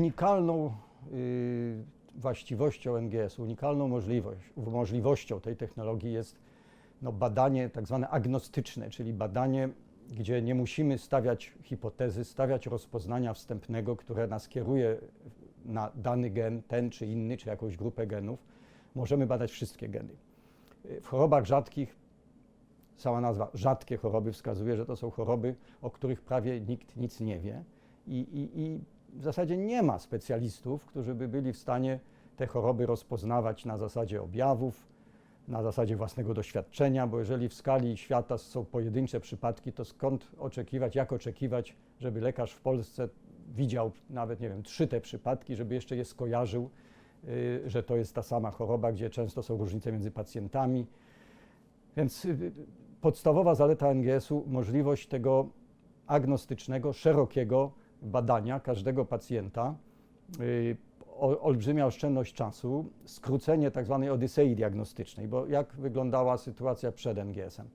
Unikalną y, właściwością NGS, unikalną możliwość, możliwością tej technologii jest no, badanie tak zwane agnostyczne, czyli badanie, gdzie nie musimy stawiać hipotezy, stawiać rozpoznania wstępnego, które nas kieruje na dany gen, ten czy inny, czy jakąś grupę genów. Możemy badać wszystkie geny. W chorobach rzadkich sama nazwa rzadkie choroby wskazuje, że to są choroby, o których prawie nikt nic nie wie. I, i, I w zasadzie nie ma specjalistów, którzy by byli w stanie te choroby rozpoznawać na zasadzie objawów, na zasadzie własnego doświadczenia, bo jeżeli w skali świata są pojedyncze przypadki, to skąd oczekiwać, jak oczekiwać, żeby lekarz w Polsce widział nawet, nie wiem, trzy te przypadki, żeby jeszcze je skojarzył, y, że to jest ta sama choroba, gdzie często są różnice między pacjentami. Więc y, podstawowa zaleta NGS-u możliwość tego agnostycznego, szerokiego badania każdego pacjenta, y, olbrzymia oszczędność czasu, skrócenie tak zwanej odysei diagnostycznej, bo jak wyglądała sytuacja przed NGS-em?